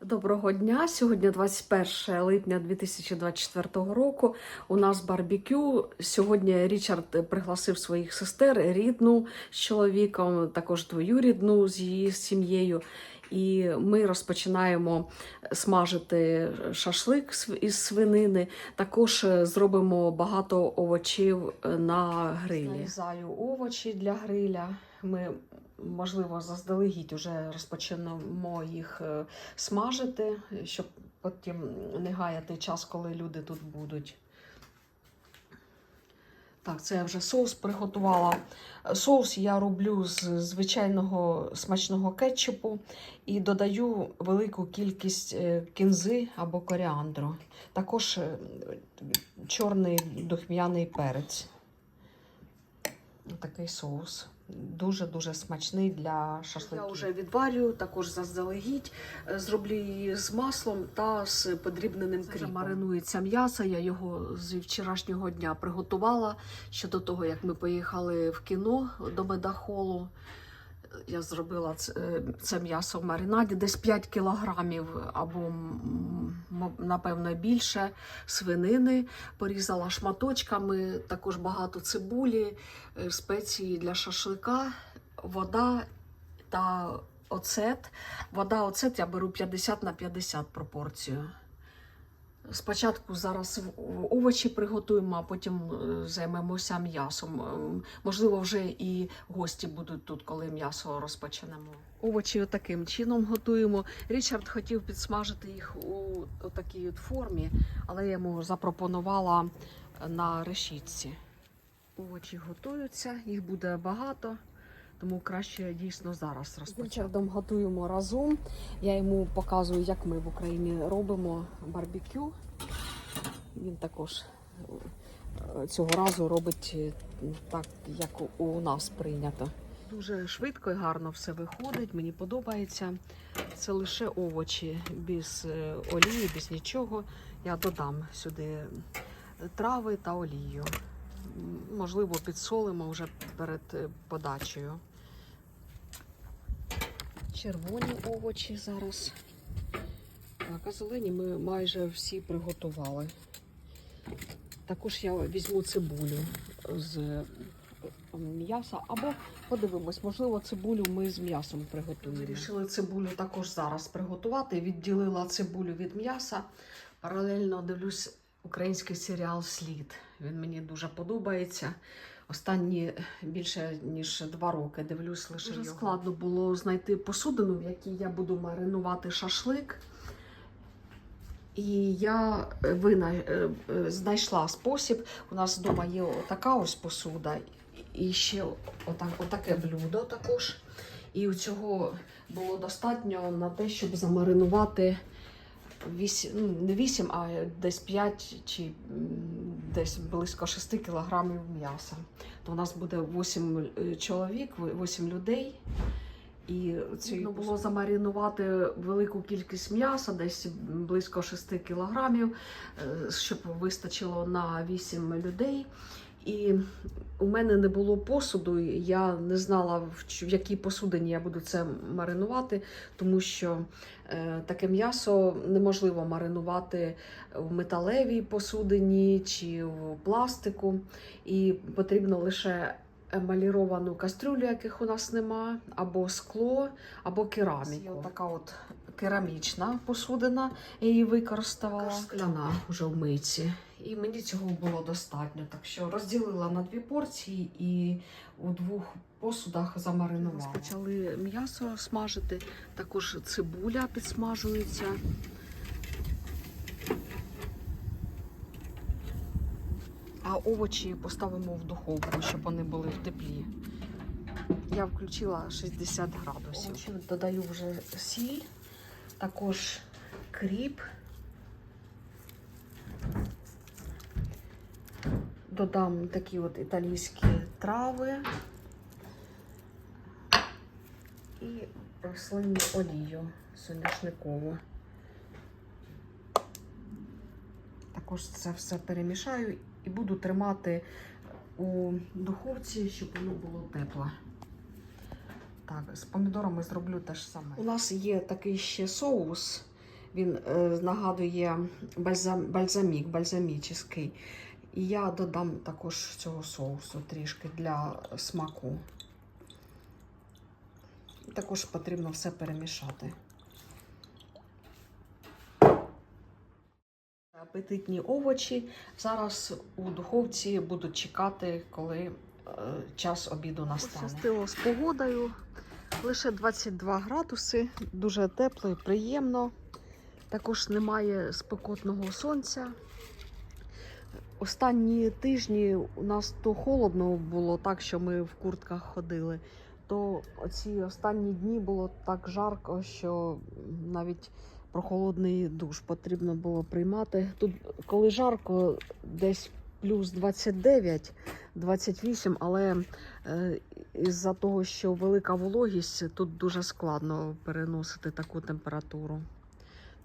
Доброго дня! Сьогодні 21 липня 2024 року. У нас барбекю. Сьогодні Річард пригласив своїх сестер, рідну з чоловіком, також двоюрідну з її сім'єю. І ми розпочинаємо смажити шашлик із свинини. Також е, зробимо багато овочів е, на грилі. Нарізаю овочі для гриля. Ми, можливо, заздалегідь вже розпочнемо їх е, смажити, щоб потім не гаяти час, коли люди тут будуть. Так, це я вже соус приготувала. Соус я роблю з звичайного смачного кетчупу і додаю велику кількість е, кінзи або коріандру. Також е, чорний духмяний перець. Такий соус. Дуже-дуже смачний для шашликів. Я вже відварю, також заздалегідь. Е, Зроблю її з маслом та з подрібненим кріпом. Маринується м'ясо, я його з вчорашнього дня приготувала. Ще до того, як ми поїхали в кіно до Медахолу. Я зробила це, е, це м'ясо в маринаді, десь 5 кілограмів або напевно більше свинини. Порізала шматочками, також багато цибулі, е, спеції для шашлика, вода та оцет. Вода, оцет я беру 50 на 50 пропорцію. Спочатку зараз овочі приготуємо, а потім е, займемося м'ясом. Ем, Можливо, вже і гості будуть тут, коли м'ясо розпочнемо. Овочі таким чином готуємо. Річард хотів підсмажити їх у такій от формі, але я йому запропонувала на решітці. Овочі готуються, їх буде багато. Тому краще дійсно зараз розпочати. Річардом готуємо разом. Я йому показую, як ми в Україні робимо барбекю. Він також е, цього разу робить е, так, як у- нас прийнято. Дуже швидко і гарно все виходить. Мені подобається. Це лише овочі без е, олії, без нічого. Я додам сюди трави та олію. Можливо, підсолимо вже перед подачею. Червоні овочі зараз. Так, а зелені ми майже всі приготували. Також я візьму цибулю з м'яса, або подивимось, можливо, цибулю ми з м'ясом приготуємо. Вирішили цибулю також зараз приготувати. Відділила цибулю від м'яса. Паралельно дивлюсь український серіал Слід. Він мені дуже подобається. Останні більше ніж два роки дивлюсь лише Дуже його. складно було знайти посудину, в якій я буду маринувати шашлик. І я е, вина, е, е, знайшла спосіб. У нас вдома є така ось посуда, і ще отак, отаке блюдо також. І у цього було достатньо на те, щоб замаринувати 8, ну, не 8, а десь 5 чи десь близько 6 кілограмів м'яса. То у нас буде 8 чоловік, 8 людей. І це було замаринувати велику кількість м'яса, десь близько 6 кілограмів, е, щоб вистачило на 8 людей. І у мене не було посуду, я не знала, в якій посудині я буду це маринувати, тому що е, таке м'ясо неможливо маринувати в металевій посудині чи в пластику. І потрібно лише емаліровану кастрюлю, яких у нас нема, або скло, або кераміку. Така от керамічна посудина, я її використала. Скляна вже в миці. І мені цього було достатньо. Так що розділила на дві порції і у двох посудах замаринувала. Почали м'ясо смажити, також цибуля підсмажується. А овочі поставимо в духовку, щоб вони були в теплі. Я включила 60 градусів. Овочі додаю вже сіль, також кріп. Додам такі от італійські трави і рослинну олію соняшникову. Також це все перемішаю і буду тримати у духовці, щоб воно було тепле. Так, з помідорами зроблю те ж саме. У нас є такий ще соус. Він е, нагадує бальзам, бальзамік, бальзамічний. І я додам також цього соусу трішки для смаку. Також потрібно все перемішати. Апетитні овочі зараз у духовці будуть чекати, коли е, час обіду настане. Пощастило з погодою. Лише 22 градуси, дуже тепло і приємно. Також немає спекотного сонця. Останні тижні у нас то холодно було так, що ми в куртках ходили, то ці останні дні було так жарко, що навіть прохолодний душ потрібно було приймати. Тут, коли жарко, десь плюс 29, 28, але е, із-за того, що велика вологість, тут дуже складно переносити таку температуру.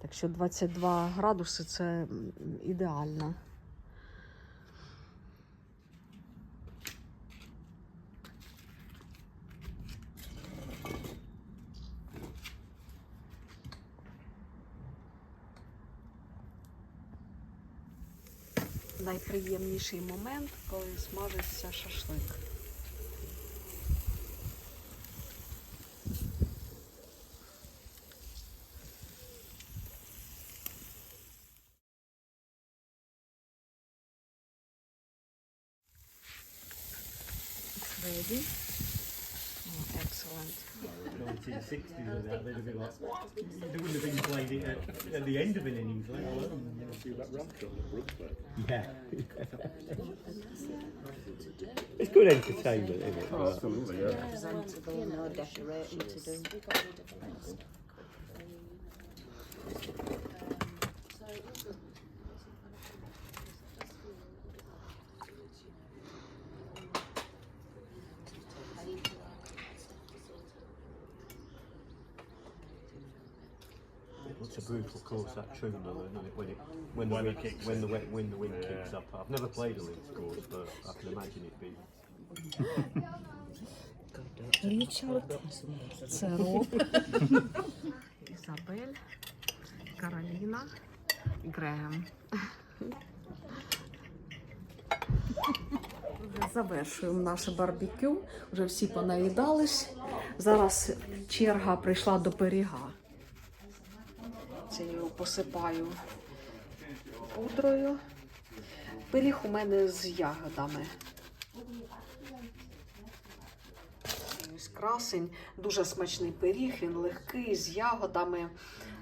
Так що 22 градуси це ідеально. Найприємніший момент, коли смажиться шашлик. It's ready. Oh, excellent. 1960s and that, they'd have been like, what? They wouldn't have been playing it at, at the end of an innings, let alone. See that ramp that Brooks played? Yeah. it's good entertainment, isn't it? Oh, absolutely, yeah. presentable, no decorating to do. It's a brutal course that tune though, isn't it? When it when the When wind, kicks when the when, when the wind Yeah. kicks up. I've never played a links course, but I can imagine it being. Це Роб, Ізабель, Кароліна, Грем. Вже завершуємо наше барбекю. Вже всі понаїдались. Зараз черга прийшла до пиріга. Його посипаю пудрою. Пиріг у мене з ягодами. Ось красень, дуже смачний пиріг, він легкий, з ягодами.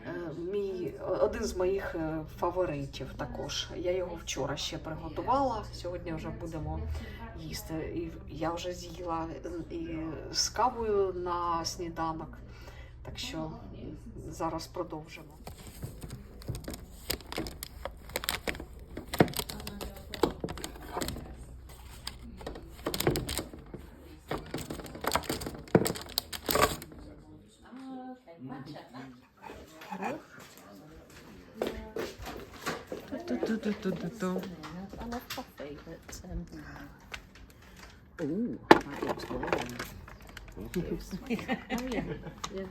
Е, Мій, один з моїх е, фаворитів також. Я його вчора ще приготувала. Сьогодні вже будемо їсти. І я вже з'їла і з кавою на сніданок. Так що зараз продовжимо. Ooh, that looks good. Thank you. yeah.